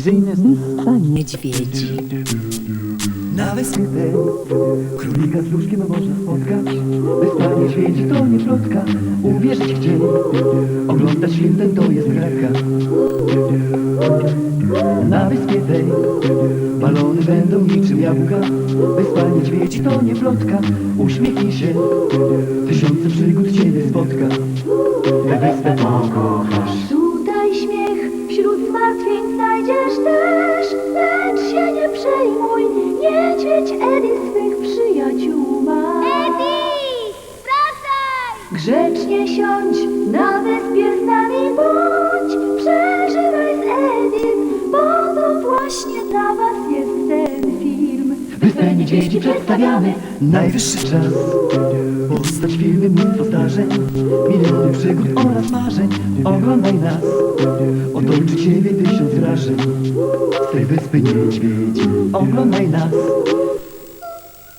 Wyspa niedźwiedzi. Na wyspie tej królika z łóżkiem można spotkać Wyspa niedźwiedzi to nie plotka Uwierzyć w dzień Oglądać film ten to jest graka Na wyspie tej Balony będą niczym jabłka Wyspa niedźwiedzi to nie plotka. Uśmiechnij się Tysiące przygód ciebie spotka. Tę wyspę pokochasz niedźwiedź Edi swych przyjaciół ma Edi! Wracaj! Grzecznie siądź, na wyspie z nami bądź. Przeżywaj z Edim, bo to właśnie dla was jest ten film. Wyspę niedźwiedzi przedstawiamy Najwyższy czas. Postać filmy, mnóstwo zdarzeń. Miliony przygód oraz marzeń. Oglądaj nas. Otoczy ciebie tysiąc wrażeń tej wyspy. Niedźwiedzi Oglądaj nas